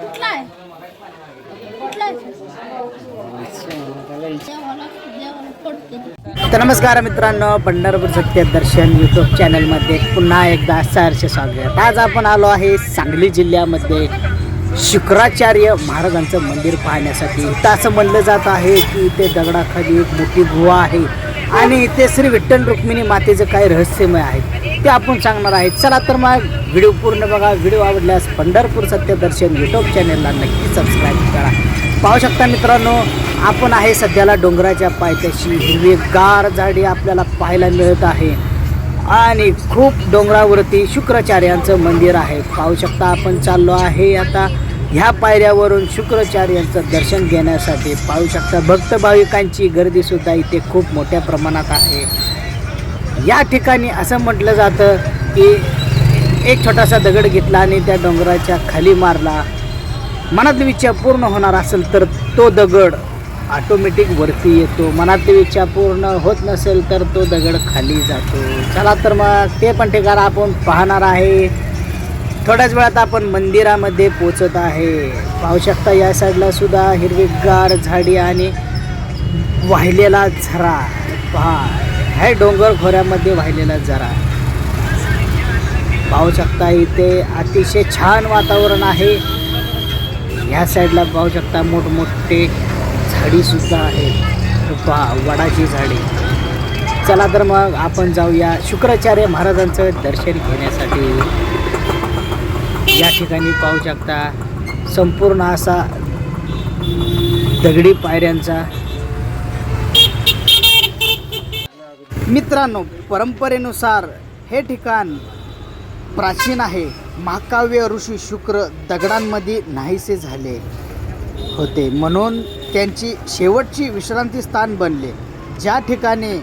कुठला आहे? कुठला तर नमस्कार मित्रांनो पंढरपूर सत्य दर्शन यूट्यूब चॅनलमध्ये पुन्हा एकदा सहर्ष स्वागत. आज आपण आलो आहे सांगली जिल्ह्यामध्ये शुक्राचार्य महाराजांचं मंदिर पाहण्यासाठी. इथं असं म्हणलं जात आहे की इथे दगडाखाली एक मोठी गुहा आहे. आणि इथे श्री विठ्ठल रुक्मिणी मातेचं काही रहस्यमय आहे. ते आपण सांगणार आहे चला तर मग व्हिडिओ पूर्ण बघा. व्हिडिओ आवडल्यास पंढरपूर सत्य दर्शन यूट्यूब चॅनलला नक्की सबस्क्राईब करा. पाहू शकता मित्रांनो आपण आहे सध्याला डोंगराच्या पायथ्याशी. हिरवीगार झाडी आपल्याला पाहायला मिळत आहे. आणि खूप डोंगरावरती शुक्राचार्यांचं मंदिर आहे. पाहू शकता आपण चाललो आहे आता ह्या पायऱ्यावरून शुक्राचार्यांचं दर्शन घेण्यासाठी. पाहू शकता भक्त भाविकांची गर्दीसुद्धा इथे खूप मोठ्या प्रमाणात आहे. या ठिकाणी असं म्हटलं जातं की एक छोटासा दगड घेतला आणि त्या डोंगराच्या खाली मारला. मनातली इच्छा पूर्ण होणार असेल तर तो दगड ऑटोमॅटिक वरती येतो. मनातली इच्छा पूर्ण होत नसेल तर तो दगड खाली जातो. चला तर मग ते पण ठिकाण आपण पाहणार आहे. थोड्याच वेळात आपण मंदिरामध्ये पोचत आहे. पाहू शकता या साईडला सुद्धा हिरवीगार झाडी आणि वाहिलेला झरा. पहा. हे डोंगर खोऱ्यामध्ये वाहिलेला जरा. पाहू शकता इथे अतिशय छान वातावरण आहे. ह्या साईडला पाहू शकता मोठमोठे झाडीसुद्धा आहेत पहा वडाची झाडी. चला तर मग आपण जाऊया शुक्राचार्य महाराजांचं दर्शन घेण्यासाठी. या ठिकाणी पाहू शकता संपूर्ण असा दगडी पायऱ्यांचा मित्रांनो परंपरेनुसार हे ठिकाण प्राचीन आहे. महाकाव्य ऋषी शुक्र दगडांमध्ये नाहीसे झाले होते. म्हणून त्यांची शेवटची विश्रांती स्थान बनले. ज्या ठिकाणी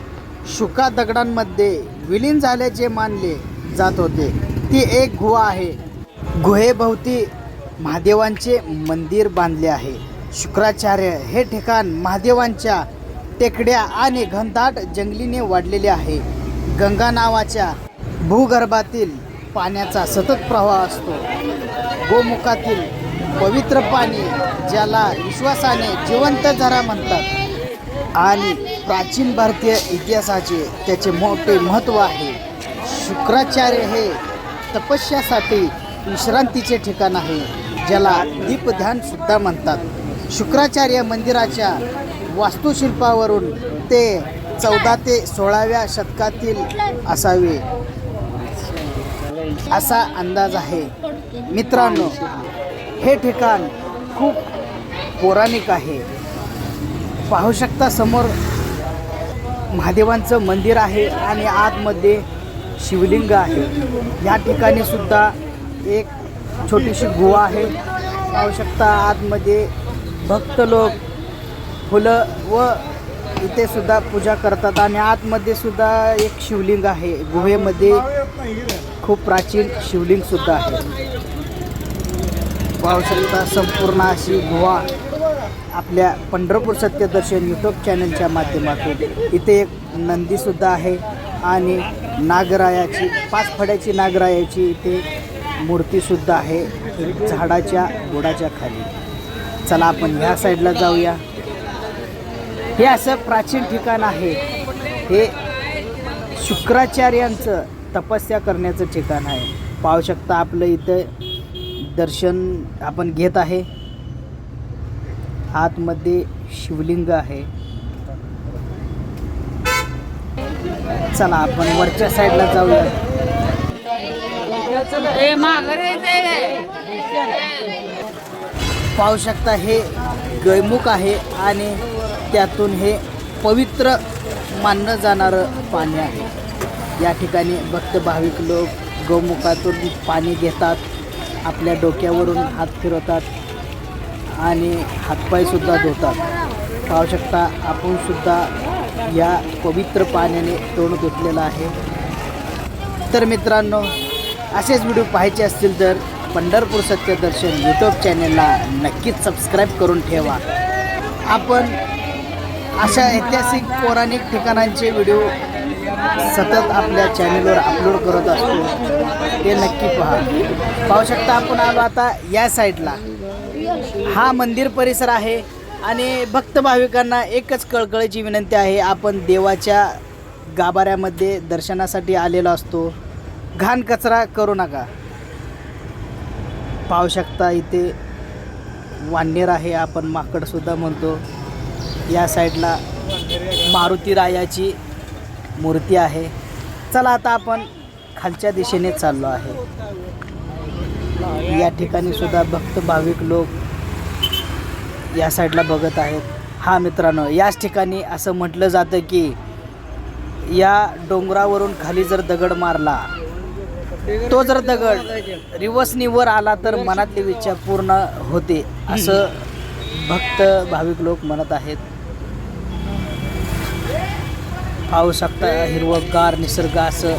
शुका दगडांमध्ये विलीन झाल्याचे मानले जात होते ती एक गुहा आहे. गुहेभोवती महादेवांचे मंदिर बांधले आहे. शुक्राचार्य हे ठिकाण महादेवांच्या टेकड्या आणि घनदाट जंगलीने वाढलेले आहे. गंगा नावाच्या भूगर्भातील पाण्याचा सतत प्रवाह असतो. गोमुखातील पवित्र पाणी ज्याला विश्वासाने जिवंत झरा म्हणतात आणि प्राचीन भारतीय इतिहासाचे त्याचे मोठे महत्त्व आहे. शुक्राचार्य हे तपस्यासाठी विश्रांतीचे ठिकाण आहे ज्याला दीपध्यानसुद्धा म्हणतात. शुक्राचार्य मंदिराच्या वास्तुशिल्पावरून ते चौदा ते सोळाव्या शतकातील असावे. असा अंदाज आहे. मित्रांनो हे ठिकाण खूप पौराणिक आहे. पाहू शकता समोर महादेवांचं मंदिर आहे आणि आतमध्ये शिवलिंग आहे. या ठिकाणी सुद्धा एक छोटीशी गुहा आहे. पाहू शकता आतमध्ये भक्त लोक फुलं व इथे सुद्धा पूजा करतात आणि आतमध्ये सुद्धा एक शिवलिंग आहे. गुहेमध्ये खूप प्राचीन शिवलिंग सुद्धा आहे. पाहू शकता संपूर्ण अशी गुहा आपल्या पंढरपूर सत्यदर्शन यूट्यूब चॅनलच्या माध्यमातून. इथे एक नंदीसुद्धा आहे आणि नागरायाची पाच फड्याची नागरायाची इथे मूर्तीसुद्धा आहे. झाडाच्या बुडाच्या खाली. चला आपण ह्या साईडला जाऊया. हे असं प्राचीन ठिकाण आहे. हे शुक्राचार्यांचं तपस्या करण्याचं ठिकाण आहे. पाहू शकता आपलं इथं दर्शन आपण घेत आहे. आतमध्ये शिवलिंग आहे. चला आपण वरच्या साईडला जाऊया. पाहू शकता हे गैमुख आहे आणि त्यातून हे पवित्र मानलं जाणारं पाणी आहे. या ठिकाणी भक्त भाविक लोक गोमुखातून पाणी घेतात आपल्या डोक्यावरून हात फिरवतात आणि हातपायसुद्धा धुतात. पाहू शकता आपणसुद्धा या पवित्र पाण्याने तोंड धुतलेलं आहे. तर मित्रांनो असेच व्हिडिओ पाहायचे असतील तर पंढरपूर सत्यदर्शन यूट्यूब चॅनलला नक्कीच सबस्क्राईब करून ठेवा. आपण अशा ऐतिहासिक पौराणिक ठिकाणांचे व्हिडिओ सतत आपल्या चॅनलवर अपलोड करत असतो. ते नक्की पहा. पाहू शकता आपण आलो आता या साईडला. हा मंदिर परिसर आहे आणि भक्त भाविकांना एकच कळकळीची विनंती आहे. आपण देवाच्या गाभाऱ्यामध्ये दर्शनासाठी आलेलो असतो. घाण कचरा करू नका. पाहू शकता इथे वानेर आहे. आपण माकडसुद्धा म्हणतो. या साईडला मारुती रायाची मूर्ती आहे. चला आता आपण खालच्या दिशेने चाललो आहे. या ठिकाणी सुद्धा भक्त भाविक लोक या साईडला बघत आहेत. हा मित्रांनो याच ठिकाणी असं म्हटलं जातं की या डोंगरावरून खाली जर दगड मारला तो जर दगड रिवर्सनी वर आला तर मनातली विचार पूर्ण होते असं भक्त भाविक लोक म्हणत आहेत. पाहू शकता हिरवंगार निसर्ग असं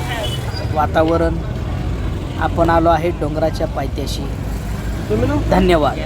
वातावरण आपण आलो आहे डोंगराच्या पायथ्याशी. धन्यवाद.